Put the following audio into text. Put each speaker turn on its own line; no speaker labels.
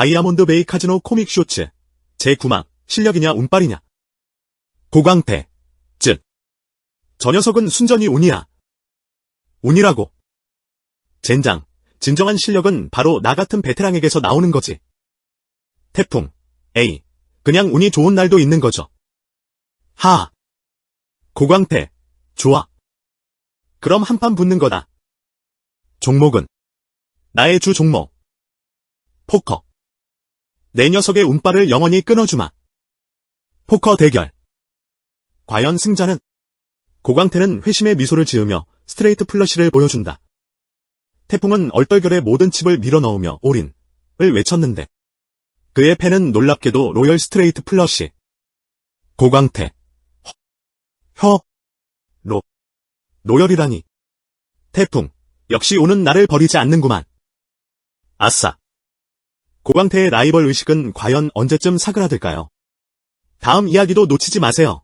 다이아몬드 베이 카지노 코믹 쇼츠. 제9망, 실력이냐 운빨이냐. 고광태. 즉. 저 녀석은 순전히 운이야. 운이라고. 젠장. 진정한 실력은 바로 나 같은 베테랑에게서 나오는 거지. 태풍. A. 그냥 운이 좋은 날도 있는 거죠. 하. 고광태. 좋아. 그럼 한판 붙는 거다. 종목은 나의 주 종목. 포커. 내 녀석의 운빨을 영원히 끊어주마. 포커 대결. 과연 승자는? 고광태는 회심의 미소를 지으며 스트레이트 플러시를 보여준다. 태풍은 얼떨결에 모든 칩을 밀어넣으며 올인을 외쳤는데 그의 패는 놀랍게도 로열 스트레이트 플러시. 고광태. 허. 혀. 로. 노열이라니. 태풍. 역시 오는 나를 버리지 않는구만. 아싸. 고광태의 라이벌 의식은 과연 언제쯤 사그라들까요? 다음 이야기도 놓치지 마세요.